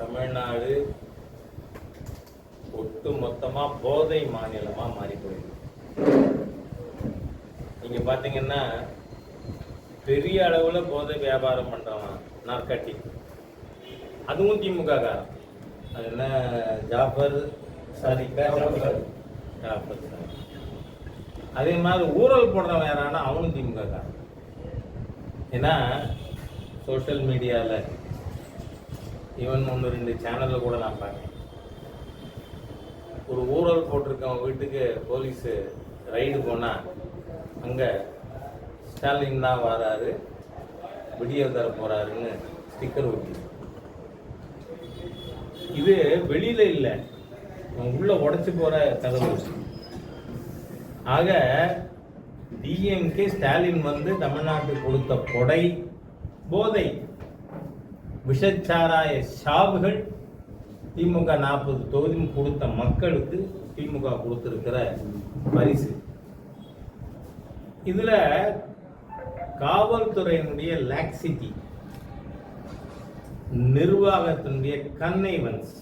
தமிழ்நாடு ஒட்டு மொத்தமா போதை மாநிலமா மாறி போயிருக்கு நீங்க பாத்தீங்கன்னா பெரிய அளவுல போதை வியாபாரம் பண்றவன் நார்கட்டிக் அதுவும் திமுக காரன். அது என்ன ஜாஃபர் சாதிக்கா ஜாஃபர் ஜாஃபர் சாதிக். அதே மாதிரி ஊழல் போடுறவன் யாரானா அவனும் திமுக காரன். ஏன்னா சோஷியல் மீடியாவில் ஈவன் ஒன்று ரெண்டு சேனலில் கூட நான் பார்த்தேன். ஒரு ஊழல் போட்டிருக்கவங்க வீட்டுக்கு போலீஸு ரைடு போனால் அங்கே ஸ்டாலின் தான் வராரு விடிய தர போகிறாருன்னு ஸ்டிக்கர் ஒட்டி இது வெளியில் இல்லை. அவன் உள்ள உடச்சி போகிற கதவு ஆக டிஎம்கே ஸ்டாலின் வந்து தமிழ்நாட்டுக்கு கொடுத்த கொடை போதை விஷச்சாராய சாவுகள் திமுக நாற்பது தொகுதி கொடுத்த மக்களுக்கு திமுக கொடுத்துருக்கிற பரிசு. இதில் காவல்துறையினுடைய லாக்சிட்டி நிர்வாகத்தினுடைய கன்னைவன்ஸ்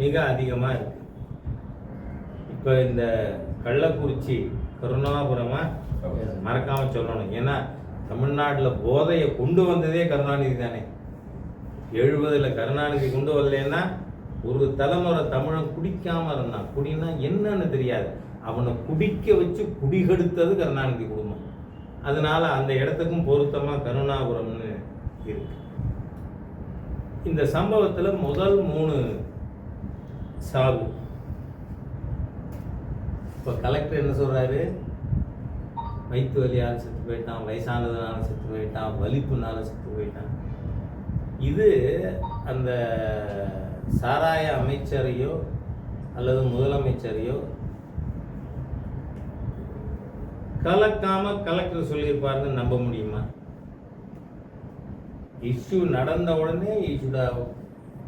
மிக அதிகமாக இருக்கு. இப்போ இந்த கள்ளக்குறிச்சி கருணாபுரமாக மறக்காமல் சொல்லணும். ஏன்னா தமிழ்நாட்டில் போதையை கொண்டு வந்ததே கருணாநிதி தானே. எழுபதில் கருணாநிதி கொண்டு வரலன்னா ஒரு தலைமுறை தமிழன் குடிக்காமல் இருந்தான். குடினா என்னன்னு தெரியாது. அவனை குடிக்க வச்சு குடிகெடுத்தது கருணாநிதி குடும்பம். அதனால் அந்த இடத்துக்கும் பொருத்தமாக கருணாபுரம்னு இருக்கு. இந்த சம்பவத்தில் முதல் மூணு சாவு. இப்போ கலெக்டர் என்ன சொல்கிறாரு வயிற்று வலியால் செத்து போயிட்டான் வயசானதுனால செத்து போயிட்டான் வலிப்புனால செத்து போயிட்டான். இது அந்த சாராய அமைச்சரையோ அல்லது முதலமைச்சரையோ கலக்காம கலெக்டர் சொல்லியிருப்பாருன்னு நம்ப முடியுமா? இஷ்யூ நடந்த உடனே you should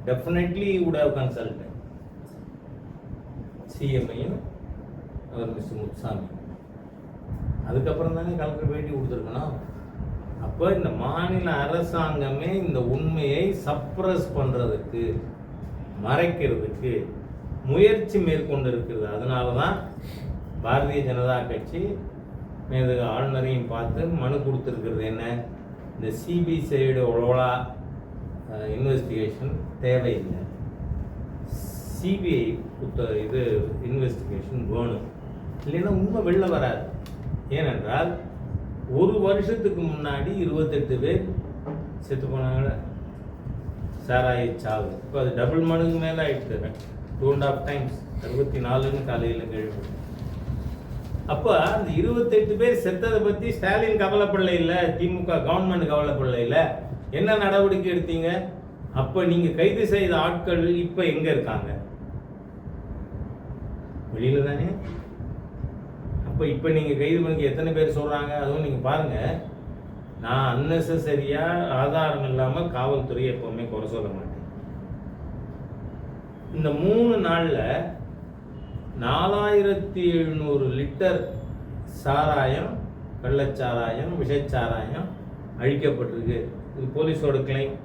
definitely would have சிஎம்ஐயும் அவர் மிஸ்டர் முத்துசாமி. அதுக்கப்புறம் தானே கலெக்டர் பேட்டி கொடுத்துருக்கணும். அப்போ இந்த மாநில அரசாங்கமே இந்த உண்மையை சப்ரஸ் பண்ணுறதுக்கு மறைக்கிறதுக்கு முயற்சி மேற்கொண்டு இருக்கிறது அதனால தான் பாரதிய ஜனதா கட்சி மேது ஆளுநரையும் பார்த்து மனு கொடுத்துருக்கிறது என்ன? இந்த சிபிசிஐடு உழவலா இன்வெஸ்டிகேஷன் தேவையில்லை. சிபிஐ இது இன்வெஸ்டிகேஷன் வேணும். இல்லைன்னா உண்மை வெளில வராது. ஏனென்றால் ஒரு வருஷத்துக்கு முன்னாடி இருபத்தெட்டு பேர் செத்து போனாங்க. சாராய சாவு. இப்போ அது டபுள் மடங்கு மேலே ஆகிட்டு டூ அண்ட் ஆஃப் டைம்ஸ் அறுபத்தி நாலுன்னு காலையில் கேள்வி. அப்போ அந்த இருபத்தெட்டு பேர் செத்ததை பற்றி ஸ்டாலின் கவலைப்படல இல்லை? திமுக கவர்மெண்ட் கவலைப்படல இல்லை? என்ன நடவடிக்கை எடுத்தீங்க? அப்போ நீங்கள் கைது செய்த ஆட்கள் இப்போ எங்கே இருக்காங்க? வெளியில தானே? இப்போ இப்போ நீங்கள் கைது பண்ணி எத்தனை பேர் சொல்கிறாங்க அதுவும் நீங்கள் பாருங்கள் நான் அன்னெசரியாக ஆதாரம் இல்லாமல் காவல்துறையை எப்போவுமே குறை சொல்ல மாட்டேன். இந்த மூணு நாளில் நாலாயிரத்தி எழுநூறு லிட்டர் சாராயம் கள்ளச்சாராயம் விஷச்சாராயம் அழிக்கப்பட்டிருக்கு. இது போலீஸோட கிளைம்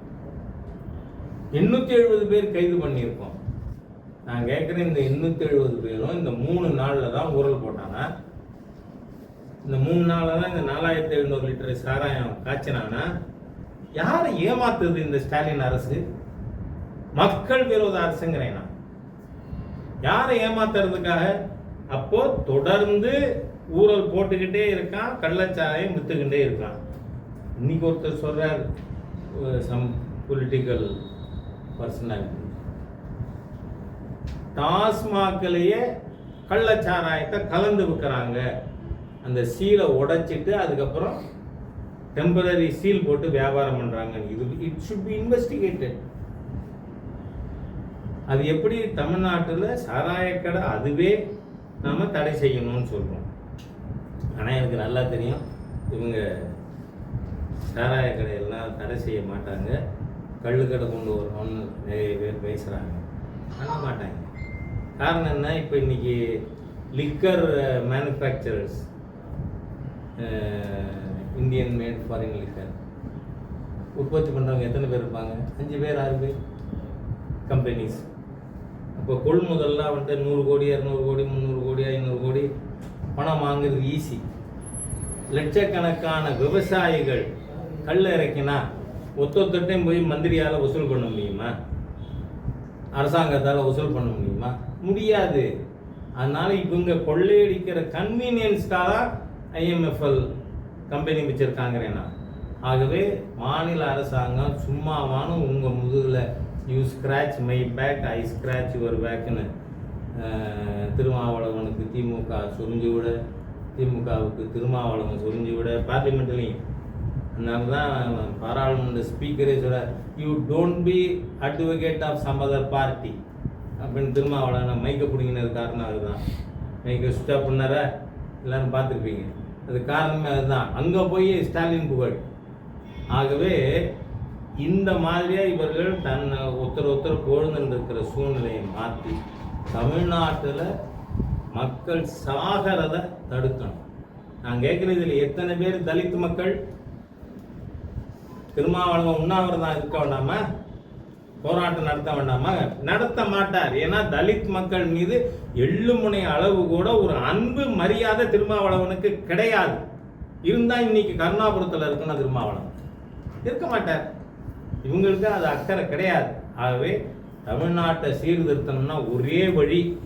எண்ணூற்றி எழுபது பேர் கைது பண்ணியிருக்கோம். நான் கேட்குறேன் இந்த எண்ணூற்றி எழுபது பேரும் இந்த மூணு நாளில் தான் ஊரல் போட்டாங்க. இந்த மூணு நாளில் தான் இந்த நாலாயிரத்தி எழுநூறு லிட்டர் சாராயம் காய்ச்சினானா யாரை ஏமாத்துது இந்த ஸ்டாலின் அரசு? மக்கள் விரோத அரசுங்கிறேன் நான். யாரை ஏமாத்துறதுக்காக? அப்போ தொடர்ந்து ஊழல் போட்டுக்கிட்டே இருக்கான் கள்ளச்சாராயம் வித்துக்கிட்டே இருக்கான். இன்னைக்கு ஒருத்தர் சொல்றார் சம் பொலிட்டிக்கல் பர்சனாலிட்டி டாஸ்மாக்லேயே கள்ளச்சாராயத்தை கலந்து விற்கிறாங்க அந்த சீலை உடைச்சிட்டு அதுக்கப்புறம் டெம்பரரி சீல் போட்டு வியாபாரம் பண்ணுறாங்க இது இட் ஷுட் பி இன்வெஸ்டிகேட்டட் அது எப்படி தமிழ்நாட்டில் சாராயக்கடை அதுவே நம்ம தடை செய்யணும்னு சொல்கிறோம் ஆனால் எனக்கு நல்லா தெரியும். இவங்க சாராய கடையெல்லாம் தடை செய்ய மாட்டாங்க. கள்ளுக்கடை கொண்டு வரணும்னு நிறைய பேர் பேசுகிறாங்க பண்ண மாட்டாங்க. காரணம் என்ன? இப்போ இன்னைக்கு liquor manufacturers uh, Indian made foreign liquor உற்பத்தி பண்ணுறவங்க எத்தனை பேர் இருப்பாங்க? அஞ்சு பேர் ஆறு பேர்? கம்பெனிஸ் அப்போ கொள்முதல்லாம் வந்துட்டு நூறு கோடி இரநூறு கோடி முந்நூறு கோடி ஐநூறு கோடி பணம் வாங்குறது ஈஸி லட்சக்கணக்கான விவசாயிகள் கல் இறக்கினா ஒத்தொத்தையும் போய் மந்திரியால் வசூல் பண்ண முடியுமா? அரசாங்கத்தால் வசூல் பண்ண முடியுமா? முடியாது. அதனால் இவங்க கொள்ளையடிக்கிற கன்வீனியன்ஸ்க்காக ஐஎம்எஃப்எல் கம்பெனி வச்சுருக்காங்கிறேன்னா ஆகவே மாநில அரசாங்கம் சும்மாவானு உங்கள் முதுகில் you scratch my back I scratch your பேக்குன்னு திருமாவளவனுக்கு திமுக சொரிஞ்சு விட திமுகவுக்கு திருமாவளவன் சொரிஞ்சு விட பார்லிமெண்ட்லேயும் அதனால தான் பாராளுமன்ற ஸ்பீக்கரே சொல்கிறார் you don't be advocate of some other party அப்படின்னு திருமாவளவன் மைக்க பிடிங்கினது காரணம் அதுதான் மைக்க சுவிச் ஆஃப் எல்லாரும் பார்த்துருப்பீங்க. அது காரணமே அதுதான். அங்கே போய் ஸ்டாலின் புகழ். ஆகவே இந்த மாதிரியா இவர்கள் தன்னை ஒருத்தர் ஒருத்தர் கொழுந்துன்னு சூழ்நிலையை மாற்றி தமிழ்நாட்டில் மக்கள் சாகிறத தடுக்கணும். நான் கேட்குறது இதில் எத்தனை பேர் தலித் மக்கள்? திருமாவளவன் உண்ணாவிரதம் இருக்க வேண்டாமா? போராட்டம் நடத்த வேண்டாமா? நடத்த மாட்டார். ஏன்னா தலித் மக்கள் மீது எள்ளுமுனை அளவு கூட ஒரு அன்பு மரியாதை திருமாவளவனுக்கு கிடையாது. இருந்தால் இன்னைக்கு கருணாபுரத்தில் இருக்கணும் திருமாவளவன். இருக்க மாட்டார். இவங்களுக்கு அது அக்கறை கிடையாது. ஆகவே தமிழ்நாட்டை சீர்திருத்தணும்னா ஒரே வழி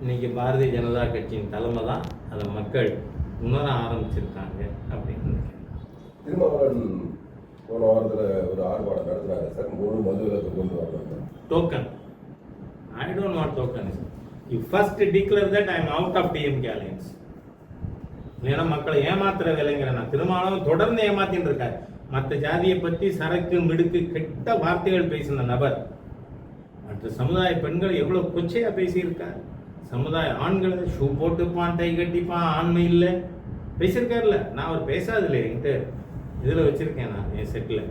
இன்னைக்கு பாரதிய ஜனதா கட்சியின் தலைமை தான். அதை மக்கள் உணர ஆரம்பிச்சிருக்காங்க அப்படின்னு நினைக்கிறேன். திருமாவளவன் போன வாரத்தில் ஒரு ஆர்ப்பாட்டம் நடத்தினாங்க சார். மூணு மது விலக்கு கொண்டு வரணும் token I don't what token you first declare that I am out of DMK alliance இல்லைன்னா மக்களை ஏமாத்துற வேலைங்கிற நான். திருமாவளவன் தொடர்ந்து ஏமாத்தின்னு இருக்காரு. மற்ற ஜாதியை பற்றி சரக்கு மிடுக்கு கெட்ட வார்த்தைகள் பேசின நபர். மற்ற சமுதாய பெண்கள் எவ்வளோ கொச்சையாக பேசியிருக்கார். சமுதாய ஆண்களை ஷூ போட்டுப்பான் டை கட்டிப்பான் ஆண்மை இல்லை. பேசியிருக்காருல்ல. நான் அவர் பேசாதில்லை என்கிட்ட. இதில் வச்சுருக்கேன் நான் என் செட்டில்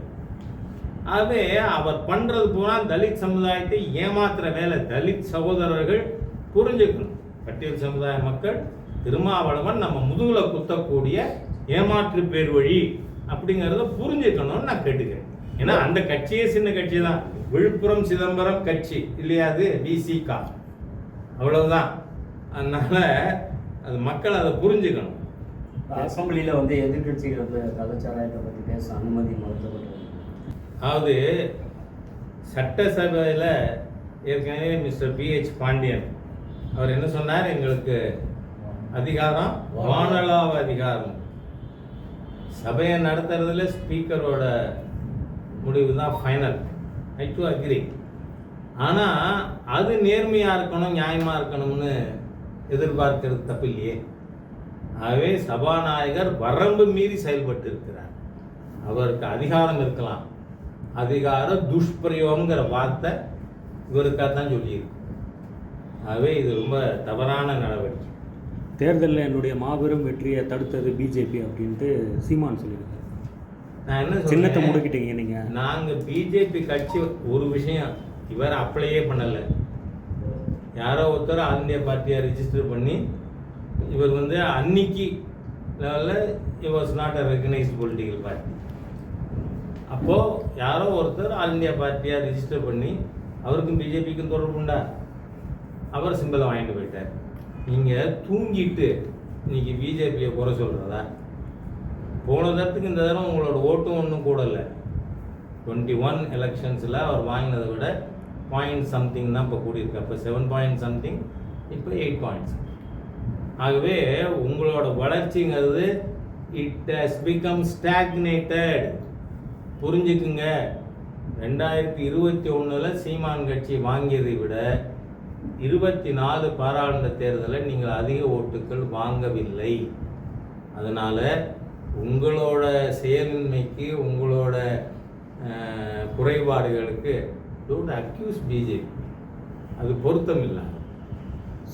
ஆகவே அவர் பண்ணுறது பூரா தலித் சமுதாயத்தை ஏமாத்துற வேலை. தலித் சகோதரர்கள் புரிஞ்சுக்கணும். பட்டியல் சமுதாய மக்கள் திருமாவளவன் நம்ம முதுகில் குத்தக்கூடிய ஏமாற்று பேர் வழி அப்படிங்கிறத புரிஞ்சுக்கணும்னு நான் கேட்டுக்கிறேன். ஏன்னா அந்த கட்சியே சின்ன கட்சி தான். விழுப்புரம் சிதம்பரம் கட்சி. இல்லையா அது? விசிகா அவ்வளவுதான். அதனால அது மக்கள் அதை புரிஞ்சுக்கணும். அசம்பிளியில் வந்து எதிர்கட்சிகள் வந்து கலாச்சாரத்தை பற்றி பேச அனுமதி மறுக்கப்பட்டது அதாவது சட்டசபையில் ஏற்கனவே மிஸ்டர் பிஹெச் பாண்டியன் அவர் என்ன சொன்னார்? எங்களுக்கு அதிகாரம் வானளாவ அதிகாரம். சபையை நடத்துறதுல ஸ்பீக்கரோட முடிவு தான் ஃபைனல். ஐ டு அக்ரி ஆனால் அது நேர்மையாக இருக்கணும் நியாயமாக இருக்கணும்னு எதிர்பார்க்கிறது தப்பு இல்லையே. ஆகவே சபாநாயகர் வரம்பு மீறி செயல்பட்டு இருக்கிறார் அவருக்கு அதிகாரம் இருக்கலாம். அதிகார துஷ்பிரயோகங்கிற வார்த்தை இவருக்காக தான் சொல்லியிருக்கு. ஆகவே இது ரொம்ப தவறான நடவடிக்கை. தேர்தலில் என்னுடைய மாபெரும் வெற்றியை தடுத்தது பிஜேபி அப்படின்ட்டு சீமான் சொல்லியிருக்காரு. நான் என்ன சின்னத்தை முடுக்கிட்டீங்க நீங்கள் நாங்கள் பிஜேபி கட்சி ஒரு விஷயம் இவர் அப்ளையே பண்ணலை. யாரோ ஒருத்தர் ஆல் இந்தியா பார்ட்டியை ரிஜிஸ்டர் பண்ணி இவர் வந்து அன்னைக்கு லெவலில் he was not a recognised political party அப்போது யாரோ ஒருத்தர் ஆல் இந்தியா பார்ட்டியாக ரிஜிஸ்டர் பண்ணி அவருக்கும் பிஜேபிக்கும் தொடர்பு உண்டா? அவர் சிம்பிளை வாங்கிட்டு போயிட்டார். நீங்கள் தூங்கிட்டு இன்னைக்கு பிஜேபியை குறை சொல்கிறதா போன தரத்துக்கு இந்த தடவை உங்களோட ஓட்டும் ஒன்றும் கூடலை டுவெண்ட்டி ஒன் எலெக்ஷன்ஸில் அவர் வாங்கினதை விட பாயிண்ட் சம்திங் தான் இப்போ கூடியிருக்கு. அப்போ செவன் பாயிண்ட் சம்திங் இப்போ எயிட் பாயிண்ட்ஸ் ஆகவே உங்களோட வளர்ச்சிங்கிறது இட் ஹஸ் பிகம் ஸ்டாக்னேட்டட் புரிஞ்சுக்குங்க. ரெண்டாயிரத்தி இருபத்தி ஒன்றில் சீமான் கட்சி வாங்கியதை விட இருபத்தி நாலு பாராளுமன்ற தேர்தலில் நீங்கள் அதிக ஓட்டுகள் வாங்கவில்லை. அதனால் உங்களோட செயலின்மைக்கு உங்களோட குறைபாடுகளுக்கு டோன்ட் அக்யூஸ் பிஜேபி அது பொருத்தம் இல்லை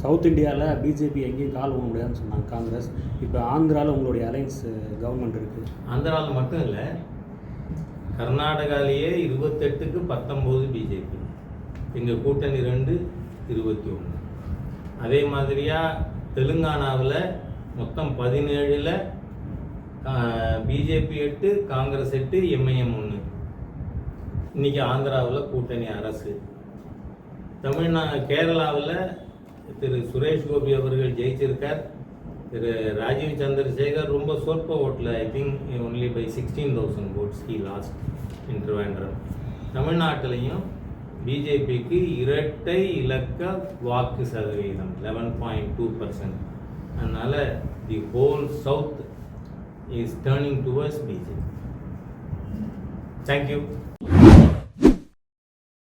சவுத் இந்தியாவில் பிஜேபி எங்கேயும் கால் ஊன முடியாதுன்னு சொன்னாங்க காங்கிரஸ். இப்போ ஆந்திராவில் உங்களுடைய அலைன்ஸ் கவர்மெண்ட் இருக்குது ஆந்திராவில் மட்டும் இல்லை கர்நாடகாலேயே இருபத்தெட்டுக்கு பத்தொம்போது பிஜேபி எங்கள் கூட்டணி ரெண்டு இருபத்தி ஒன்று அதே மாதிரியாக தெலுங்கானாவில் மொத்தம் பதினேழில் பிஜேபி எட்டு காங்கிரஸ் எட்டு எம்ஐஎம் ஒன்று இன்னைக்கு ஆந்திராவில் கூட்டணி அரசு. தமிழ்நா கேரளாவில் திரு சுரேஷ் கோபி அவர்கள் ஜெயிச்சிருக்கார். திரு ராஜீவ் சந்திரசேகர் ரொம்ப சொற்ப ஓட்டில் I think only by sixteen thousand votes he lost in Trivandrum தமிழ்நாட்டிலையும் பிஜேபிக்கு இரட்டை இலக்க வாக்கு சதவீதம் லெவன் பாயிண்ட் டூ பர்சன்ட் அதனால் the whole south is turning towards BJP thank you